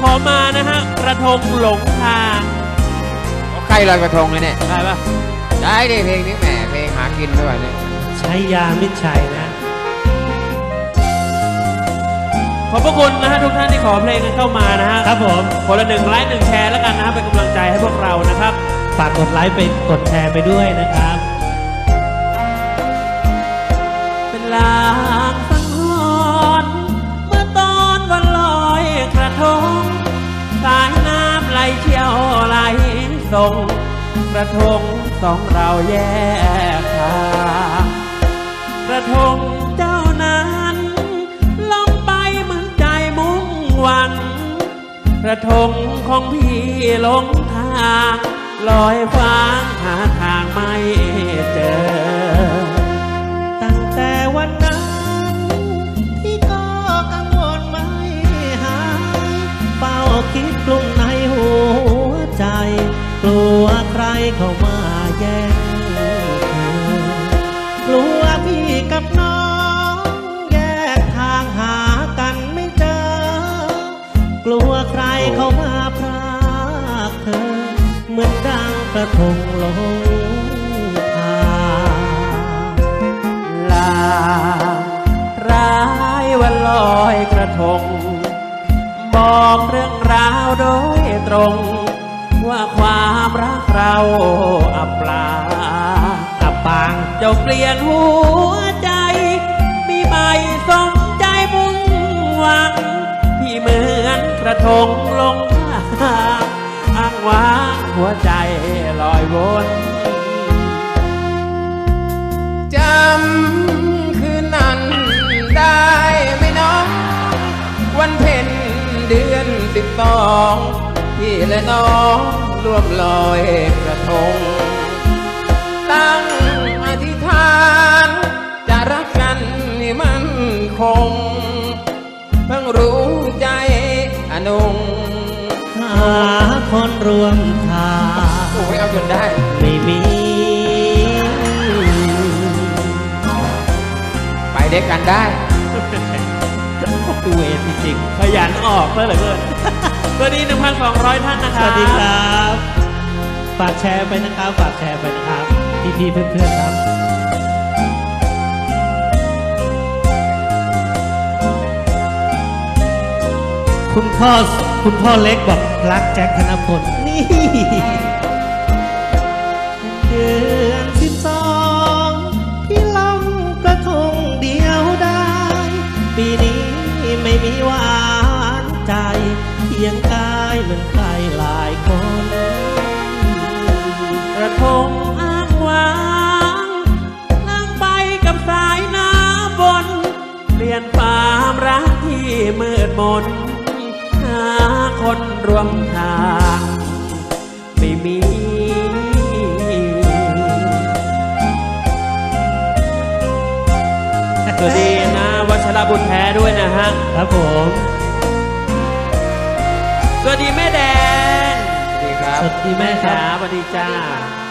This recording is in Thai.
ขอมานะฮะกระทงหลงทางใครลอยกระทงเลยเนี่ย ได้ปะได้ดิเพลงนี้แหมเพลงหากินด้วยเนี่ยใช้ยามิตรชัยนะ ขอบพระคุณนะฮะทุกท่านที่ขอเพลงกันเข้ามานะฮะครับผมคนละหนึ่งไลค์หนึ่งแชร์แล้วกันนะฮะเป็นกำลังใจให้พวกเรานะครับ ฝากกดไลค์ไปกดแชร์ไปด้วยนะครับ เป็นลา งกระทงสองเราแยกทางกระทงเจ้านั้นลงไปเหมือนใจมุ่งหวังกระทงของพี่หลงทางลอยฟ้างหาทางไม่เจอ กลัวใครเข้ามาพรากเธอ เหมือนดังกระทงหลงทางลาร้ายวันลอยกระทง บอกเรื่องราวโดยตรง ว่าความรักเราอับปลาอับปางเจ้าเปลี่ยนหัว งลงทางอ้างว้างหัวใจลอยวนจำคืนนั้นได้ไหมน้อง วันเพ็ญเดือนสิบสองพี่และน้องร่วมลอยกระทง ตั้งอธิษฐาน จะรักกันให้มันคง นงหาคนรวมทางโอ้ยเอาจนได้ ไม่มี ไปด้วยกันได้ดูเองจริงขยันออกเลยเหลือเกินสวัสดี1,200 ท่านนะๆคสรับวัสดีครับ ฝากแชร์ไปนะครับ ฝากแชร์ไปนะครับ พี่ๆเพื่อนๆครับ คุณพ่อคุณพ่อเล็กบอกรักแจ็คธนพลนี่เดือนสิบสองที่ลำกระทงเดียวได้ ปีนี้ไม่มีหวานใจเพียงกายเหมือนใครหลายคน กระทงอ้างว้างนั่งไปกับสายน้ำบน เปลี่ยนความรักที่มืดมน วมทางไม่มีสวัสดีนะวัชรบุญแท้ด้วยนะฮะ ครับผม สวัสดีแม่แดงสวัสดีครับ สวัสดีแม่คจ๋ารับสวัสดีจ้าส